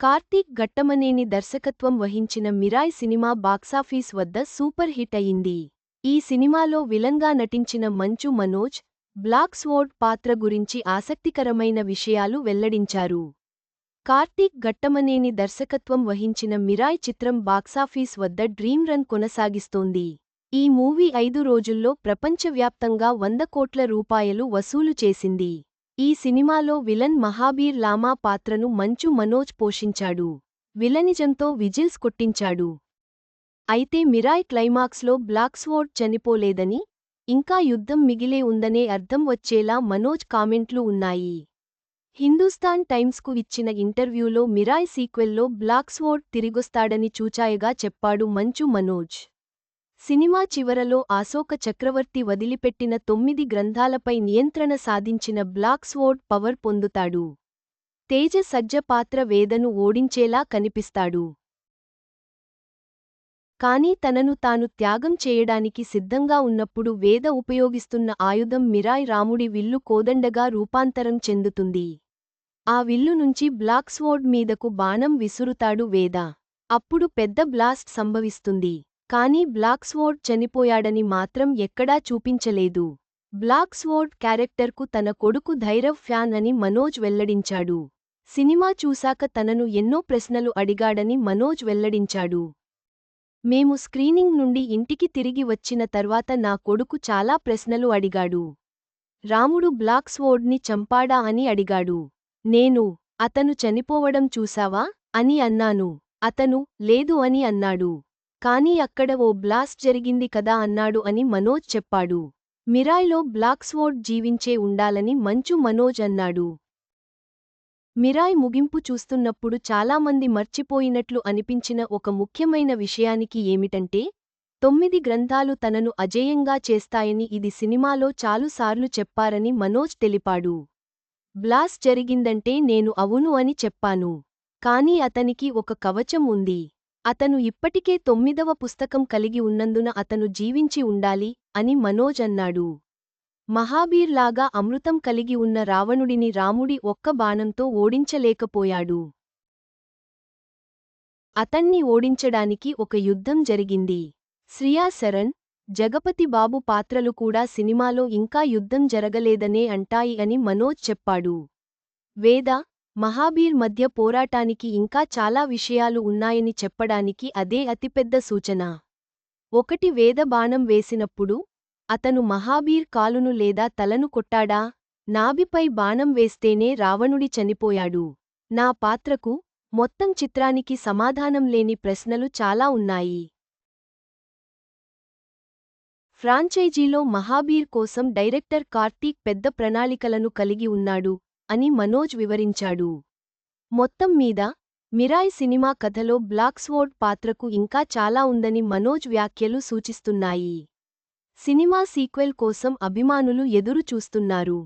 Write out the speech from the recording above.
కార్తీక్ ఘట్టమనేని దర్శకత్వం వహించిన Mirai cinema box office వద్ద సూపర్ హిట్ అయింది ఈ సినిమాలో విలంగా నటించిన మంచు మనోజ్ బ్లాక్ స్వోర్డ్ పాత్ర గురించి ఆసక్తికరమైన విషయాలు వెల్లడించారు. కార్తీక్ ఘట్టమనేని దర్శకత్వం వహించిన మిరాయ్ చిత్రం బాక్సాఫీస్ వద్ద డ్రీమ్ రన్ కొనసాగిస్తోంది. ఈ మూవీ ఐదు రోజుల్లో ప్రపంచవ్యాప్తంగా వంద కోట్ల రూపాయలు వసూలు చేసింది. ఈ సినిమాలో విలన్ మహాబీర్ లామా పాత్రను మంచు మనోజ్ పోషించాడు. విలనిజంతో విజిల్స్ కొట్టించాడు. అయితే మిరాయ్ క్లైమాక్స్లో బ్లాక్స్వోర్డ్ చనిపోలేదని ఇంకా యుద్ధం మిగిలే ఉందనే అర్థం వచ్చేలా మనోజ్ కామెంట్లు ఉన్నాయి. హిందూస్థాన్ టైమ్స్కు ఇచ్చిన ఇంటర్వ్యూలో మిరాయ్ సీక్వెల్లో బ్లాక్స్వోర్డ్ తిరిగొస్తాడని చూచాయగా చెప్పాడు మంచు మనోజ్. సినిమా చివరలో అశోక చక్రవర్తి వదిలిపెట్టిన తొమ్మిది గ్రంథాలపై నియంత్రణ సాధించిన బ్లాక్స్వోర్డ్ పవర్ పొందుతాడు. తేజ సజ్జ పాత్ర వేదను ఓడించేలా కనిపిస్తాడు. కాని తనను తాను త్యాగం చేయడానికి సిద్ధంగా ఉన్నప్పుడు వేద ఉపయోగిస్తున్న ఆయుధం మిరాయ్ రాముడి విల్లు కోదండగా రూపాంతరం చెందుతుంది. ఆ విల్లు నుంచి బ్లాక్స్వోర్డ్ మీదకు బాణం విసురుతాడు వేద. అప్పుడు పెద్ద బ్లాస్ట్ సంభవిస్తుంది. కానీ బ్లాక్స్వోర్డ్ చనిపోయాడని మాత్రం ఎక్కడా చూపించలేదు. బ్లాక్స్వోర్డ్ క్యారెక్టర్కు తన కొడుకు ధైరవ్ ఫ్యాన్ అని మనోజ్ వెల్లడించాడు. సినిమా చూశాక తనను ఎన్నో ప్రశ్నలు అడిగాడని మనోజ్ వెల్లడించాడు. మేము స్క్రీనింగ్ నుండి ఇంటికి తిరిగి వచ్చిన తర్వాత నా కొడుకు చాలా ప్రశ్నలు అడిగాడు. రాముడు బ్లాక్స్వోర్డ్ని చంపాడా అని అడిగాడు. నేను అతను చనిపోవడం చూశావా? అని అన్నాను. అతను లేదు అని అన్నాడు. కానీ అక్కడ ఓ బ్లాస్ట్ జరిగింది కదా అన్నాడు అని మనోజ్ చెప్పాడు. మిరాయ్లో బ్లాక్స్వోర్డ్ జీవించే ఉండాలని మంచు మనోజ్ అన్నాడు. మిరాయ్ ముగింపు చూస్తున్నప్పుడు చాలామంది మర్చిపోయినట్లు అనిపించిన ఒక ముఖ్యమైన విషయానికి ఏమిటంటే తొమ్మిది గ్రంథాలు తనను అజేయంగా చేస్తాయని ఇది సినిమాలో చాలుసార్లు చెప్పారని మనోజ్ తెలిపాడు. బ్లాస్ట్ జరిగిందంటే నేను అవును అని చెప్పాను. కానీ అతనికి ఒక కవచం ఉంది. అతను ఇప్పటికే తొమ్మిదవ పుస్తకం కలిగి ఉన్నందున అతను జీవించి ఉండాలి అని మనోజ్ అన్నాడు. మహాబీర్ లాగా అమృతం కలిగి ఉన్న రావణుడిని రాముడి ఒక్క బాణంతో ఓడించలేకపోయాడు. అతన్ని ఓడించడానికి ఒక యుద్ధం జరిగింది. శ్రియా శరణ్ జగపతి బాబు పాత్రలు కూడా సినిమాలో ఇంకా యుద్ధం జరగలేదనే అంటాయి అని మనోజ్ చెప్పాడు. వేద మహాబీర్ మధ్య పోరాటానికి ఇంకా చాలా విషయాలు ఉన్నాయని చెప్పడానికి అదే అతిపెద్ద సూచన. ఒకటి వేద బాణం వేసినప్పుడు అతను మహాబీర్ కాలును లేదా తలను కొట్టాడా? నాభిపై బాణం వేస్తేనే రావణుడి చనిపోయాడు. నా పాత్రకు మొత్తం చిత్రానికి సమాధానం లేని ప్రశ్నలు చాలా ఉన్నాయి. ఫ్రాంచైజీలో మహాబీర్ కోసం డైరెక్టర్ కార్తీక్ పెద్ద ప్రణాళికలను కలిగి ఉన్నాడు. అని మనోజ్ వివరించాడు. మొత్తం మీద మిరాయ్ సినిమా కథలో బ్లాక్స్వోర్డ్ పాత్రకు ఇంకా చాలా ఉందని మనోజ్ వ్యాఖ్యలు సూచిస్తున్నాయి. సినిమా సీక్వెల్ కోసం అభిమానులు ఎదురు చూస్తున్నారు